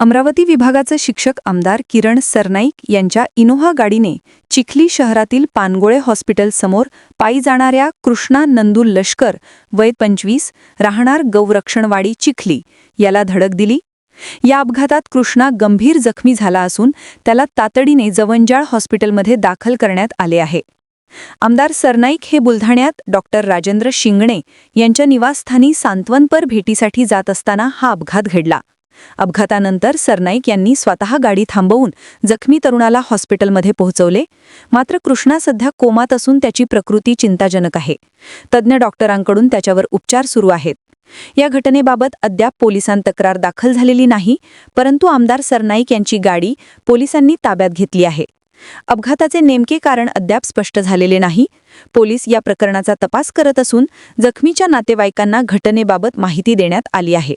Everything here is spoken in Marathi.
अमरावती विभागाचे शिक्षक आमदार किरण सरनाईक यांच्या इनोहा गाडीने चिखली शहरातील पानगोळे हॉस्पिटल समोर पायी जाणाऱ्या कृष्णा नंदू लष्कर वय पंचवीस राहणार गौरक्षणवाडी चिखली याला धडक दिली. या अपघातात कृष्णा गंभीर जखमी झाला असून त्याला तातडीने जवंजाळ हॉस्पिटलमध्ये दाखल करण्यात आले आहे. आमदार सरनाईक हे बुलढाण्यात डॉक्टर राजेंद्र शिंगणे यांच्या निवासस्थानी सांत्वनपर भेटीसाठी जात असताना हा अपघात घडला. अपघातानंतर सरनाईक यांनी स्वतः गाडी थांबवून जखमी तरुणाला हॉस्पिटलमध्ये पोहोचवले. मात्र कृष्णा सध्या कोमात असून त्याची प्रकृती चिंताजनक आहे. तज्ज्ञ डॉक्टरांकडून त्याच्यावर उपचार सुरू आहेत. या घटनेबाबत अद्याप पोलिसांत तक्रार दाखल झालेली नाही परंतु आमदार सरनाईक यांची गाडी पोलिसांनी ताब्यात घेतली आहे. अपघाताचे नेमके कारण अद्याप स्पष्ट झालेले नाही. पोलीस या प्रकरणाचा तपास करत असून जखमीच्या नातेवाईकांना घटनेबाबत माहिती देण्यात आली आहे.